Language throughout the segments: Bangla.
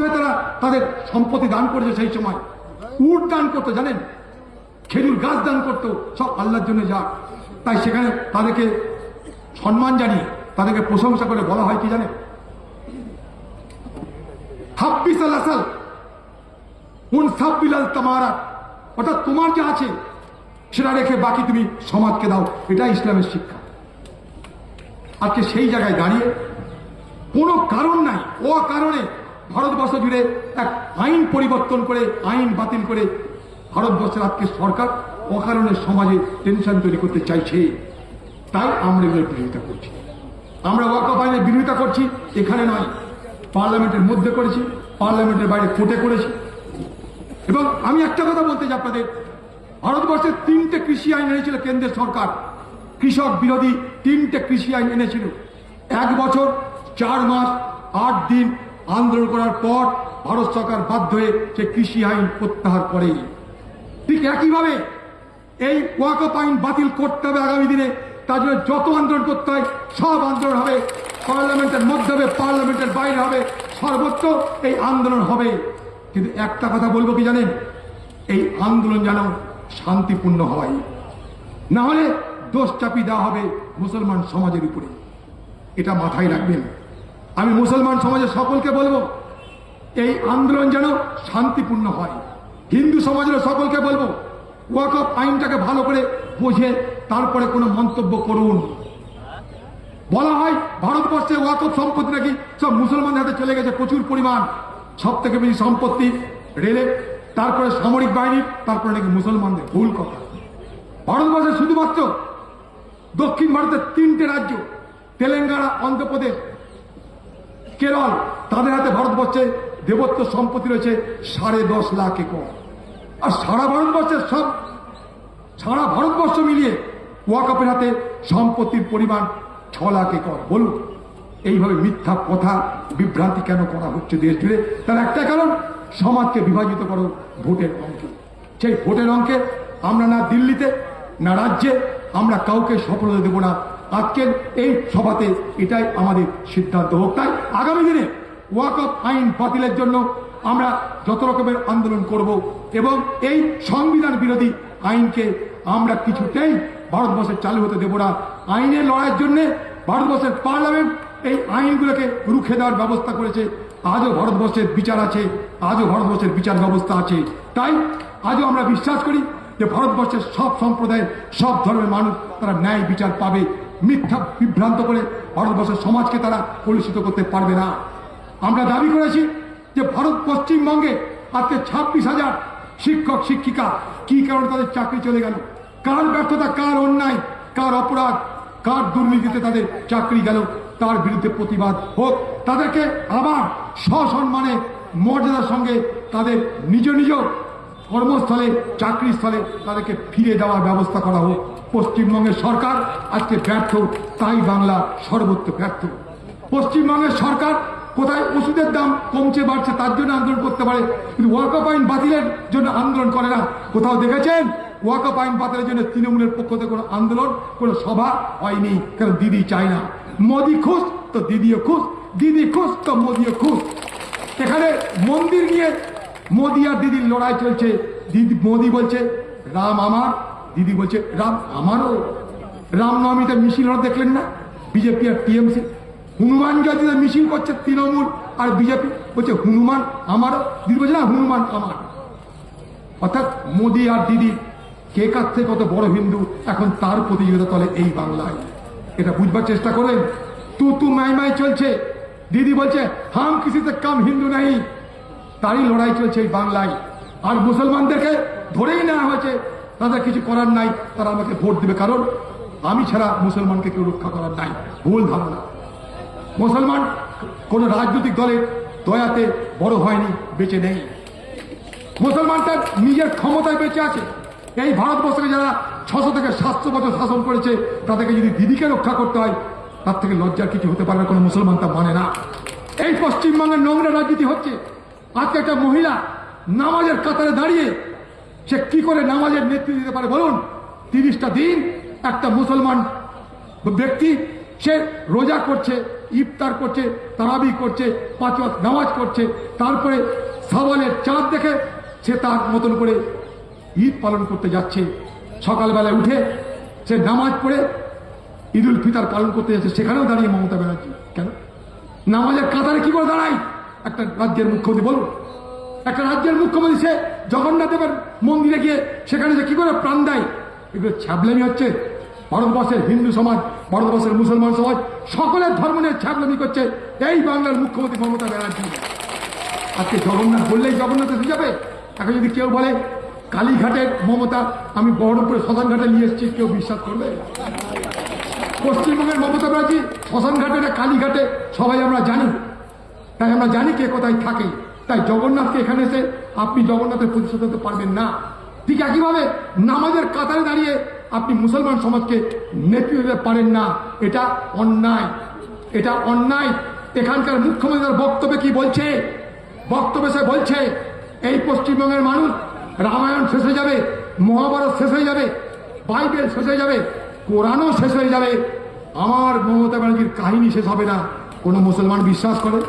হয়ে তারা তাদের সম্পত্তি দান করেছে সেই সময়। উট দান করতো, জানেন? খেজুর গাছ দান করতো, সব আল্লাহর জন্য যা। তাই সেখানে তাদেরকে সম্মান জানিয়ে, তাদেরকে প্রশংসা করে বলা হয় কি তামারা অর্থাৎ তোমার যা আছে, সেটা রেখে বাকি তুমি সমাজকে দাও। এটা ইসলামের শিক্ষা। আজকে সেই জায়গায় দাঁড়িয়ে কোনো কারণ নাই ও কারণে ভারতবর্ষ জুড়ে এক আইন পরিবর্তন করে, আইন বাতিল করে ভারতবর্ষের আজকে সরকার অকারণে সমাজে টেনশন তৈরি করতে চাইছে। তাই আমরা এগুলোর বিরোধিতা করছি। আমরা ওয়াকফ আইনের বিরোধিতা করছি, এখানে নয়। পার্লামেন্টের মধ্যে করেছি, পার্লামেন্টের বাইরে কোর্টে করেছি। এবং আমি একটা কথা বলতে চাই আপনাদের ভারতবর্ষের তিনটে কৃষি আইন এনেছিল কেন্দ্রের সরকার। কৃষক বিরোধী তিনটে কৃষি আইন এনেছিল। এক বছর, চার মাস, আট দিন আন্দোলন করার পর ভারত সরকার বাধ্য হয়ে সে কৃষি আইন প্রত্যাহার করে। ঠিক একইভাবে এই ওয়াকফ আইন বাতিল করতে হবে আগামী দিনে। তার জন্য যত আন্দোলন করতে হয়, সব আন্দোলন হবে। পার্লামেন্টের মধ্যে হবে, পার্লামেন্টের বাইরে হবে। সর্বত্র এই আন্দোলন হবে। কিন্তু একটা কথা বলব কি জানেন? এই আন্দোলন যেন শান্তিপূর্ণ হয়। না হলে দোষ চাপিয়ে দেওয়া হবে মুসলমান সমাজের উপরে। এটা মাথায় রাখবেন। আমি মুসলমান সমাজের সকলকে বলব, এই আন্দোলন যেন শান্তিপূর্ণ হয়। হিন্দু সমাজের সকলকে বলব ওয়াকফ আইনটাকে ভালো করে বুঝে তারপরে কোনো মন্তব্য করুন। বলা হয়, ভারতবর্ষে ওয়াকফ সম্পত্তি নাকি সব মুসলমানদের হাতে চলে গেছে প্রচুর পরিমাণ। সব থেকে বেশি সম্পত্তি, রেলে, তারপরে সামরিক বাহিনী, তারপরে নাকি মুসলমানদের ভুল কথা। ভারতবর্ষে শুধুমাত্র দক্ষিণ ভারতের তিনটে রাজ্য, তেলেঙ্গানা, অন্ধ্রপ্রদেশ কেরল, তাদের হাতে ভারতবর্ষে দেবত্ব সম্পত্তি রয়েছে সাড়ে দশ লাখ একর। আর সারা ভারতবর্ষের সব, সারা ভারতবর্ষ মিলিয়ে ওয়াকাপের হাতে সম্পত্তির পরিমাণ ছ লাখ একর। বলুন, এইভাবে মিথ্যা কথা, বিভ্রান্তি কেন করা হচ্ছে দেশ জুড়ে? তার একটা কারণ, সমাজকে বিভাজিত করো ভোটের অঙ্কে। সেই ভোটের অঙ্কে আমরা না দিল্লিতে, না রাজ্যে, আমরা কাউকে সফলতা দেব না। আজকের এই সভাতে এটাই আমাদের সিদ্ধান্ত। হোক তাই আগামী দিনে ওয়াকফ আইন বাতিলের জন্য আমরা যত রকমের আন্দোলন করব এবং এই সংবিধান বিরোধী আইনকে আমরা কিছুতেই ভারতবর্ষে চালু হতে দেব না। আইনের লড়াইয়ের জন্য ভারতবর্ষের পার্লামেন্ট এই আইনগুলোকে রুখে দেওয়ার ব্যবস্থা করেছে। আজও ভারতবর্ষের বিচার আছে, আজও ভারতবর্ষের বিচার ব্যবস্থা আছে। তাই আজও আমরা বিশ্বাস করি যে ভারতবর্ষের সব সম্প্রদায়ের, সব ধর্মের মানুষ তারা ন্যায় বিচার পাবে। মিথ্যা বিভ্রান্ত করে ভারতবর্ষের সমাজকে তারা কলুষিত করতে পারবে না। আমরা দাবি করেছি যে ভারত পশ্চিমবঙ্গে আজকে ছাব্বিশ হাজার শিক্ষক, শিক্ষিকা কি কারণে তাদের চাকরি চলে গেল? কার ব্যর্থতা, কার অন্যায়, কার অপরাধ, কার দুর্নীতিতে তাদের চাকরি গেল? তার বিরুদ্ধে প্রতিবাদ হোক। তাদেরকে আবার সসম্মানে মর্যাদার সঙ্গে তাদের নিজ নিজ কর্মস্থলে, চাকরিস্থলে তাদেরকে ফিরে দেওয়ার ব্যবস্থা করা হোক। পশ্চিমবঙ্গের সরকার আজকে ব্যর্থ, তাই বাংলা সর্বত্র ব্যর্থ। পশ্চিমবঙ্গের সরকার কোথায় ওষুধের দাম কমছে, বাড়ছে, তার জন্য আন্দোলন করতে পারে, কিন্তু ওয়াকআপ আইন বাতিলের জন্য আন্দোলন করে না। কোথাও দেখেছেন? ওয়াকআপ আইন বাতিলের জন্য তৃণমূলের পক্ষ থেকে কোনো আন্দোলন, কোনো সভা হয়নি, কারণ দিদি চায় না। মোদি খুশ, তো দিদিও খুশ, দিদি খুশ, তো মোদিও খুশ। এখানে মন্দির নিয়ে মোদি আর দিদির লড়াই চলছে। দিদি, মোদি বলছে, রাম আমার। দিদি বলছে, রাম আমারও। রামনবমীতে মিছিল হওয়া দেখলেন না? বিজেপি আর টিএমসি। হনুমান জাতিতে মিছিল করছে তৃণমূল আর বিজেপি। বলছে, হনুমান আমারও। দিদি বলছে, না, হনুমান আমার। অর্থাৎ মোদি আর দিদি কে কার থেকে কত বড় হিন্দু, এখন তার প্রতিযোগিতা চলে এই বাংলায়। এটা বুঝবার চেষ্টা করেন। তু তু মাই মাই চলছে। দিদি বলছে, হাম কিসিতে কাম হিন্দু নেই তারই লড়াই চলছে এই বাংলায়। আর মুসলমানদেরকে ধরেই নেওয়া হয়েছে, তাদের কিছু করার নাই, তারা আমাকে ভোট দেবে, কারণ আমি ছাড়া মুসলমানকে কেউ রক্ষা করার নাই, ভুল ধারণা। মুসলমান কোন রাজনৈতিক দলের দয়াতে বড় হয়নি, বেঁচে নেই। মুসলমান তার নিজের ক্ষমতায় বেঁচে আছে। এই ভারতবর্ষকে যারা ছশো থেকে সাতশো বছর শাসন করেছে, তাদেরকে যদি দিদিকে রক্ষা করতে হয়, তার থেকে লজ্জার কিছু হতে পারে না, কোনো মুসলমান তা মানে না। এই পশ্চিমবঙ্গের নোংরা রাজনীতি হচ্ছে। আজকে একটা মহিলা নামাজের কাতারে দাঁড়িয়ে সে কি করে নামাজের নেতৃত্ব দিতে পারে বলুন? তিরিশটা দিন একটা মুসলমান ব্যক্তি সে রোজা করছে, ইফতার করছে, তারাবি করছে, পাঁচ নামাজ করছে তারপরে সাওয়ালের চাঁদ দেখে সে তার মতন করে ঈদ পালন করতে যাচ্ছে। সকালবেলায় উঠে সে নামাজ পড়ে ঈদুল ফিতার পালন করতে যাচ্ছে। সেখানেও দাঁড়িয়ে মমতা ব্যানার্জি। কেন? নামাজের কাতারে কি করে দাঁড়াই একটা রাজ্যের মুখ্যমন্ত্রী বলুন। একটা রাজ্যের মুখ্যমন্ত্রী সে জগন্নাথ দেবের মন্দিরে গিয়ে সেখানে যে কি করে প্রাণ দেয়, এগুলো ছ্যাবলামি হচ্ছে। ভারতবর্ষের হিন্দু সমাজ, ভারতবর্ষের মুসলমান সমাজ সকলের ধর্ম নিয়ে ছ্যাবলামি করছে। এই বাংলার মুখ্যমন্ত্রী মমতা ব্যানার্জি। আজকে জগন্নাথ বললেই জগন্নাথ এসে যাবে। এখন যদি কেউ বলে, কালীঘাটের মমতা, আমি বহরমপুরে শ্মশানঘাটে নিয়ে এসেছি, কেউ বিশ্বাস করবে? পশ্চিমবঙ্গের মমতা ব্যানার্জি, শ্মশানঘাটে কালীঘাটে, সবাই আমরা জানি। তাই আমরা জানি কে কোথায় থাকে। তাই জগন্নাথকে এখানে এসে আপনি জগন্নাথের প্রতিশোধ হতে পারবেন না। ঠিক একইভাবে নামাজের কাতারে দাঁড়িয়ে আপনি মুসলমান সমাজকে নেতৃত্ব দিতে পারেন না। এটা অন্যায়। এটা অন্যায়। এখানকার মুখ্যমন্ত্রীর বক্তব্যে কি বলছে? বক্তব্যে সে বলছে, এই পশ্চিমবঙ্গের মানুষ রামায়ণ শেষ হয়ে যাবে, মহাভারত শেষ হয়ে যাবে, বাইবেল শেষ হয়ে যাবে, কোরআনও শেষ হয়ে যাবে। আমার মমতা ব্যানার্জির কাহিনী শেষ হবে না। কোনো মুসলমান বিশ্বাস করে?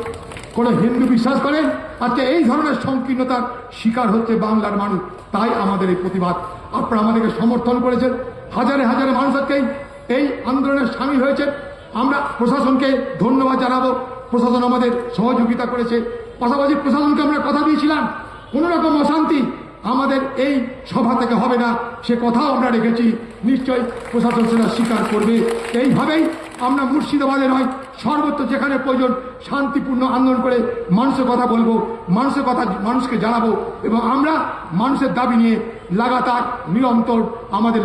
কোনো হিন্দু বিশ্বাস করেন আজকে এই ধরনের সংকীর্ণতার শিকার হচ্ছে বাংলার মানুষ, তাই আমাদের এই প্রতিবাদ। আপনারা আমাদেরকে সমর্থন করেছেন। হাজারে হাজারে মানুষ আজকে এই- আন্দোলনের আন্দোলনে সামিল হয়েছে আমরা প্রশাসনকে ধন্যবাদ জানাব। প্রশাসন আমাদের সহযোগিতা করেছে। পাশাপাশি প্রশাসনকে আমরা কথা দিয়েছিলাম। কোনো রকম অশান্তি আমাদের এই সভা থেকে হবে না। সে কথাও আমরা রেখেছি। নিশ্চয়ই প্রশাসন সেটা স্বীকার করবে। এইভাবেই আমরা মুর্শিদাবাদে নয়, সর্বত্র যেখানে প্রয়োজন শান্তিপূর্ণ আন্দোলন করে মানুষের কথা বলব, মানুষের কথা মানুষকে জানাব এবং আমরা মানুষের দাবি নিয়ে লাগাতার, নিরন্তর আমাদের